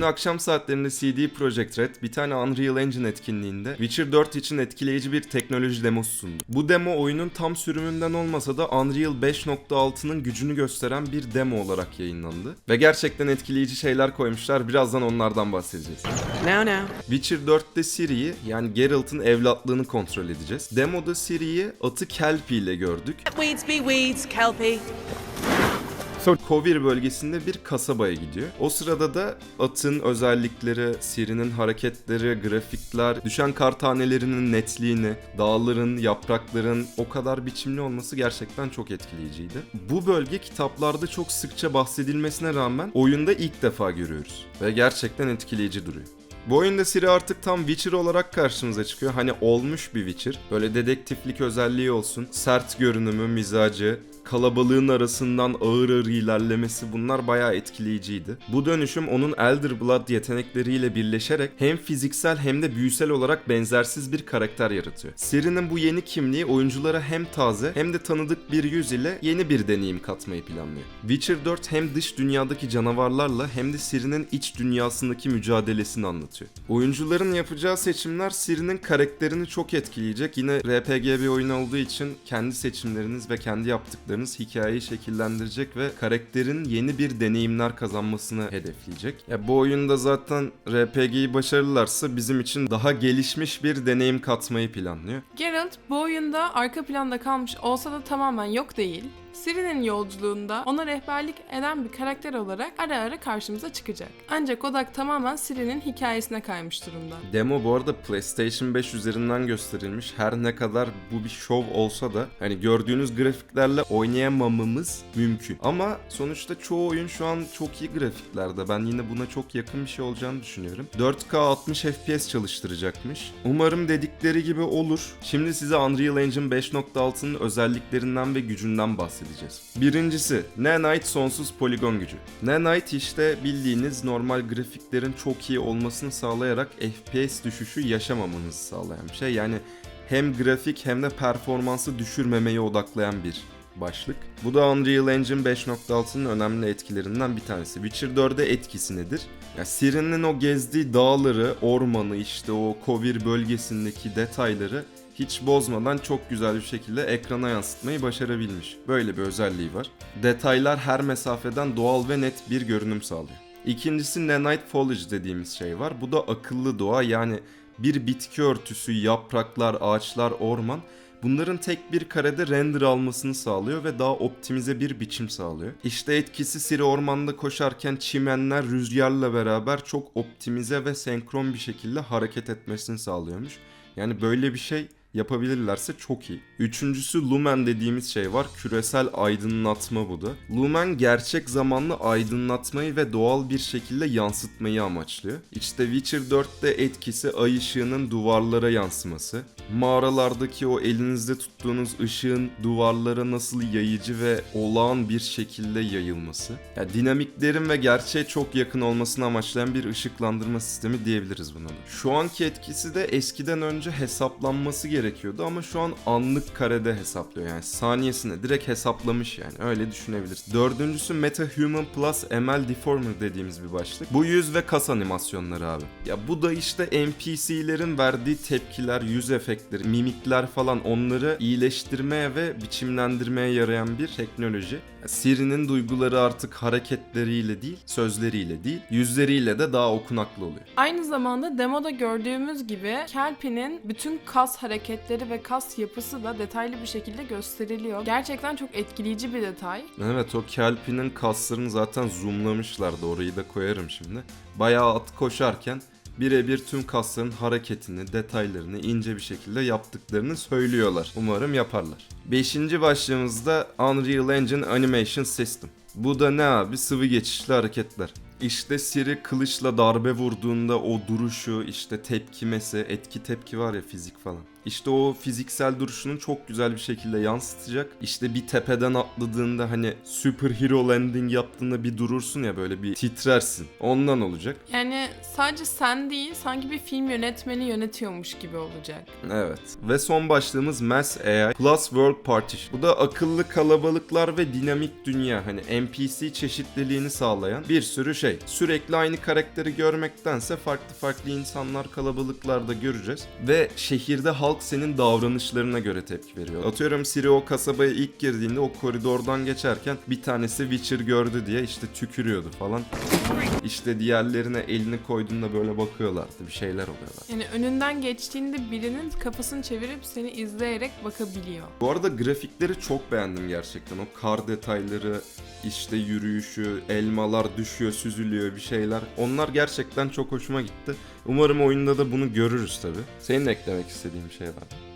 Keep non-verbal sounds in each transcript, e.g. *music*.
Dün akşam saatlerinde CD Projekt Red bir tane Unreal Engine etkinliğinde Witcher 4 için etkileyici bir teknoloji demosu sundu. Bu demo oyunun tam sürümünden olmasa da Unreal 5.6'nın gücünü gösteren bir demo olarak yayınlandı. Ve gerçekten etkileyici şeyler koymuşlar. Birazdan onlardan bahsedeceğiz. Now, now. Witcher 4'te Ciri'yi yani Geralt'ın evlatlığını kontrol edeceğiz. Demoda Ciri'yi atı Kelpie ile gördük. Weeds be weeds, Kelpie. Kovir bölgesinde bir kasabaya gidiyor. O sırada da atın özellikleri, Ciri'nin hareketleri, grafikler, düşen kar tanelerinin netliğini, dağların, yaprakların o kadar biçimli olması gerçekten çok etkileyiciydi. Bu bölge kitaplarda çok sıkça bahsedilmesine rağmen oyunda ilk defa görüyoruz. Ve gerçekten etkileyici duruyor. Bu oyunda Ciri artık tam Witcher olarak karşımıza çıkıyor. Hani olmuş bir Witcher. Böyle dedektiflik özelliği olsun. Sert görünümü, mizacı, kalabalığın arasından ağır ağır ilerlemesi bunlar bayağı etkileyiciydi. Bu dönüşüm onun Elder Blood yetenekleriyle birleşerek hem fiziksel hem de büyüsel olarak benzersiz bir karakter yaratıyor. Ciri'nin bu yeni kimliği oyunculara hem taze hem de tanıdık bir yüz ile yeni bir deneyim katmayı planlıyor. Witcher 4 hem dış dünyadaki canavarlarla hem de Ciri'nin iç dünyasındaki mücadelesini anlatıyor. Oyuncuların yapacağı seçimler Ciri'nin karakterini çok etkileyecek. Yine RPG bir oyun olduğu için kendi seçimleriniz ve kendi yaptıklarınız hikayeyi şekillendirecek ve karakterin yeni bir deneyimler kazanmasını hedefleyecek. Ya bu oyunda zaten RPG'yi başarırlarsa bizim için daha gelişmiş bir deneyim katmayı planlıyor. Geralt bu oyunda arka planda kalmış olsa da tamamen yok değil. Ciri'nin yolculuğunda ona rehberlik eden bir karakter olarak ara ara karşımıza çıkacak. Ancak odak tamamen Ciri'nin hikayesine kaymış durumda. Demo bu arada PlayStation 5 üzerinden gösterilmiş. Her ne kadar bu bir şov olsa da hani gördüğünüz grafiklerle oynayamamamız mümkün. Ama sonuçta çoğu oyun şu an çok iyi grafiklerde. Ben yine buna çok yakın bir şey olacağını düşünüyorum. 4K 60 FPS çalıştıracakmış. Umarım dedikleri gibi olur. Şimdi size Unreal Engine 5.6'nın özelliklerinden ve gücünden bahsedeceğiz. Birincisi, Nanite sonsuz poligon gücü. Nanite işte bildiğiniz normal grafiklerin çok iyi olmasını sağlayarak FPS düşüşü yaşamamanızı sağlayan bir şey. Yani hem grafik hem de performansı düşürmemeye odaklayan bir başlık. Bu da Unreal Engine 5.6'nın önemli etkilerinden bir tanesi. Witcher 4'e etkisi nedir? Ya Ciri'nin o gezdiği dağları, ormanı, işte o Kovir bölgesindeki detayları hiç bozmadan çok güzel bir şekilde ekrana yansıtmayı başarabilmiş. Böyle bir özelliği var. Detaylar her mesafeden doğal ve net bir görünüm sağlıyor. İkincisi Nanite Foliage dediğimiz şey var. Bu da akıllı doğa yani bir bitki örtüsü, yapraklar, ağaçlar, orman bunların tek bir karede render almasını sağlıyor ve daha optimize bir biçim sağlıyor. İşte etkisi Siri ormanda koşarken çimenler rüzgarla beraber çok optimize ve senkron bir şekilde hareket etmesini sağlıyormuş. Yani böyle bir şey yapabilirlerse çok iyi. Üçüncüsü Lumen dediğimiz şey var. Küresel aydınlatma bu da. Lumen gerçek zamanlı aydınlatmayı ve doğal bir şekilde yansıtmayı amaçlıyor. İşte Witcher 4'te etkisi ay ışığının duvarlara yansıması. Mağaralardaki o elinizde tuttuğunuz ışığın duvarlara nasıl yayıcı ve olağan bir şekilde yayılması. Ya dinamiklerin ve gerçeğe çok yakın olmasını amaçlayan bir ışıklandırma sistemi diyebiliriz buna da. Şu anki etkisi de eskiden önce hesaplanması gerekiyordu ama şu an anlık karede hesaplıyor yani saniyesine direkt hesaplamış yani öyle düşünebiliriz. Dördüncüsü MetaHuman Plus ML Deformer dediğimiz bir başlık. Bu yüz ve kas animasyonları abi. Ya bu da işte NPC'lerin verdiği tepkiler, yüz efektleri, mimikler falan onları iyileştirmeye ve biçimlendirmeye yarayan bir teknoloji. Siri'nin duyguları artık hareketleriyle değil, sözleriyle değil, yüzleriyle de daha okunaklı oluyor. Aynı zamanda demoda gördüğümüz gibi Kelpie'nin bütün kas hareketleri ve kas yapısı da detaylı bir şekilde gösteriliyor. Gerçekten çok etkileyici bir detay. Evet o Kelpi'nin kaslarını zaten zoomlamışlardı orayı da koyarım şimdi. Bayağı at koşarken birebir tüm kasların hareketini, detaylarını ince bir şekilde yaptıklarını söylüyorlar. Umarım yaparlar. Beşinci başlığımızda Unreal Engine Animation System. Bu da ne abi? Sıvı geçişli hareketler. İşte Siri kılıçla darbe vurduğunda o duruşu, işte tepkimesi, etki tepki var ya fizik falan. İşte o fiziksel duruşunu çok güzel bir şekilde yansıtacak. İşte bir tepeden atladığında hani super hero landing yaptığında bir durursun ya böyle bir titrersin. Ondan olacak. Yani sadece sen değil sanki bir film yönetmeni yönetiyormuş gibi olacak. Evet. Ve son başlığımız Mass AI Plus World Partition. Bu da akıllı kalabalıklar ve dinamik dünya. Hani NPC çeşitliliğini sağlayan bir sürü şey. Sürekli aynı karakteri görmektense farklı farklı insanlar kalabalıklarda göreceğiz. Ve şehirde halk senin davranışlarına göre tepki veriyor. Atıyorum Siri o kasabaya ilk girdiğinde o koridordan geçerken bir tanesi Witcher gördü diye işte tükürüyordu falan. İşte diğerlerine elini koyduğunda böyle bakıyorlardı. Bir şeyler oluyorlar. Yani önünden geçtiğinde birinin kafasını çevirip seni izleyerek bakabiliyor. Bu arada grafikleri çok beğendim gerçekten. O kar detayları, işte yürüyüşü, elmalar düşüyor, süzülüyor bir şeyler. Onlar gerçekten çok hoşuma gitti. Umarım oyunda da bunu görürüz tabi. Senin eklemek istediğin bir şey var. mı?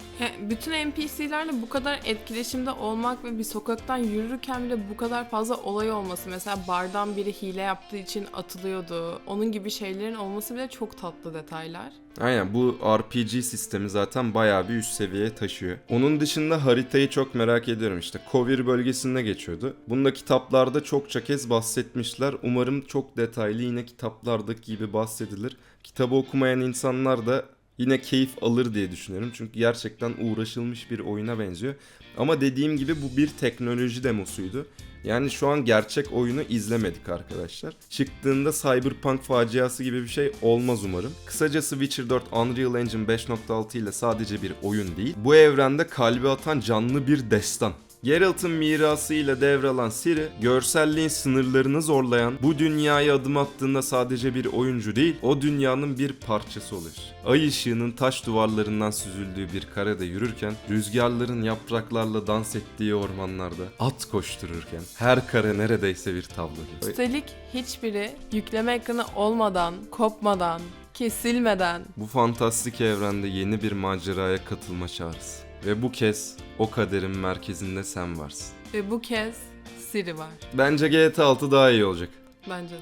Bütün NPC'lerle bu kadar etkileşimde olmak ve bir sokaktan yürürken bile bu kadar fazla olay olması. Mesela bardan biri hile yaptığı için atılıyordu. Onun gibi şeylerin olması bile çok tatlı detaylar. Aynen bu RPG sistemi zaten bayağı bir üst seviyeye taşıyor. Onun dışında haritayı çok merak ediyorum işte. Kovir bölgesinde geçiyordu. Bunda kitaplarda çokça kez bahsetmişler. Umarım çok detaylı yine kitaplardaki gibi bahsedilir. Kitabı okumayan insanlar da yine keyif alır diye düşünüyorum. Çünkü gerçekten uğraşılmış bir oyuna benziyor. Ama dediğim gibi bu bir teknoloji demosuydu. Yani şu an gerçek oyunu izlemedik arkadaşlar. Çıktığında Cyberpunk faciası gibi bir şey olmaz umarım. Kısacası Witcher 4 Unreal Engine 5.6 ile sadece bir oyun değil, bu evrende kalbi atan canlı bir destan. Geralt'ın mirasıyla devralan Ciri, görselliğin sınırlarını zorlayan bu dünyaya adım attığında sadece bir oyuncu değil, o dünyanın bir parçası oluyor. Ay ışığının taş duvarlarından süzüldüğü bir karede yürürken, rüzgarların yapraklarla dans ettiği ormanlarda, at koştururken, her kare neredeyse bir tablo gibi. Üstelik hiçbiri yükleme ekranı olmadan, kopmadan, kesilmeden Bu fantastik evrende yeni bir maceraya katılma çağrısı. Ve bu kez o kaderin merkezinde sen varsın. ve bu kez Siri var. Bence GTA 6 daha iyi olacak. Bence de.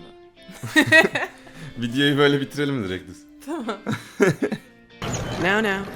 *laughs* Videoyu böyle bitirelim mi direkt biz? *laughs* Now, now.